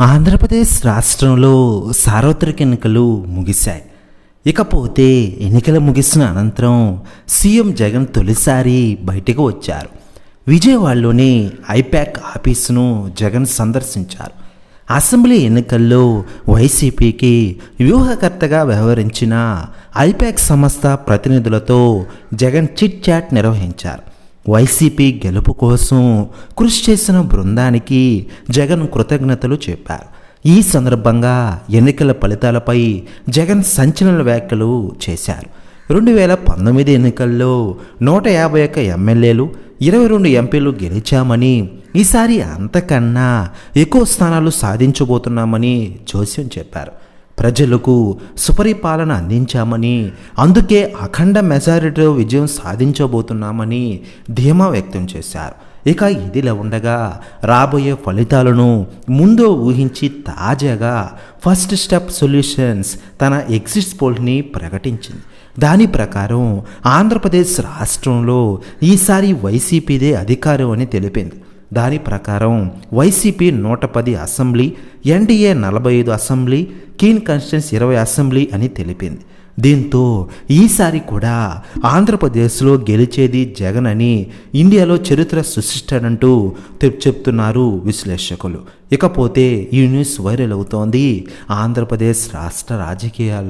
ఆంధ్రప్రదేశ్ రాష్ట్రంలో సార్వత్రిక ఎన్నికలు ముగిశాయి. ఇకపోతే ఎన్నికలు ముగిసిన అనంతరం సీఎం జగన్ తొలిసారి బయటకు వచ్చారు. విజయవాడలోని ఐపాక్ ఆఫీసును జగన్ సందర్శించారు. అసెంబ్లీ ఎన్నికల్లో వైసీపీకి వ్యూహకర్తగా వ్యవహరించిన ఐపాక్ సంస్థ ప్రతినిధులతో జగన్ చిట్ చాట్ నిర్వహించారు. వైసీపీ గెలుపు కోసం కృషి చేసిన బృందానికి జగన్ కృతజ్ఞతలు చెప్పారు. ఈ సందర్భంగా ఎన్నికల ఫలితాలపై జగన్ సంచలన వ్యాఖ్యలు చేశారు. రెండు వేల పంతొమ్మిది ఎన్నికల్లో నూట యాభై ఒక్క ఎమ్మెల్యేలు ఇరవై రెండు ఎంపీలు గెలిచామని ఈసారి అంతకన్నా ఎక్కువ స్థానాలు సాధించబోతున్నామని జోస్యం చెప్పారు. ప్రజలకు సుపరిపాలన అందించామని అందుకే అఖండ మెజారిటీలో విజయం సాధించబోతున్నామని ధీమా వ్యక్తం చేశారు. ఇక ఇదిలా ఉండగా రాబోయే ఫలితాలను ముందు ఊహించి తాజాగా ఫస్ట్ స్టెప్ సొల్యూషన్స్ తన ఎగ్జిట్ పోల్ని ప్రకటించింది. దాని ప్రకారం ఆంధ్రప్రదేశ్ రాష్ట్రంలో ఈసారి వైసీపీదే అధికారం అని తెలిపింది. దాని ప్రకారం వైసీపీ నూట పది అసెంబ్లీ ఎన్డీఏ నలభై ఐదు అసెంబ్లీ కీన్ కాన్స్టిట్యూన్స్ ఇరవై అసెంబ్లీ అని తెలిపింది. దీంతో ఈసారి కూడా ఆంధ్రప్రదేశ్లో గెలిచేది జగన్ అని ఇండియాలో చరిత్ర సృష్టిస్తాడంటూ చెప్తున్నారు విశ్లేషకులు. ఇకపోతే ఈ న్యూస్ వైరల్ అవుతోంది ఆంధ్రప్రదేశ్ రాష్ట్ర రాజకీయాల్లో.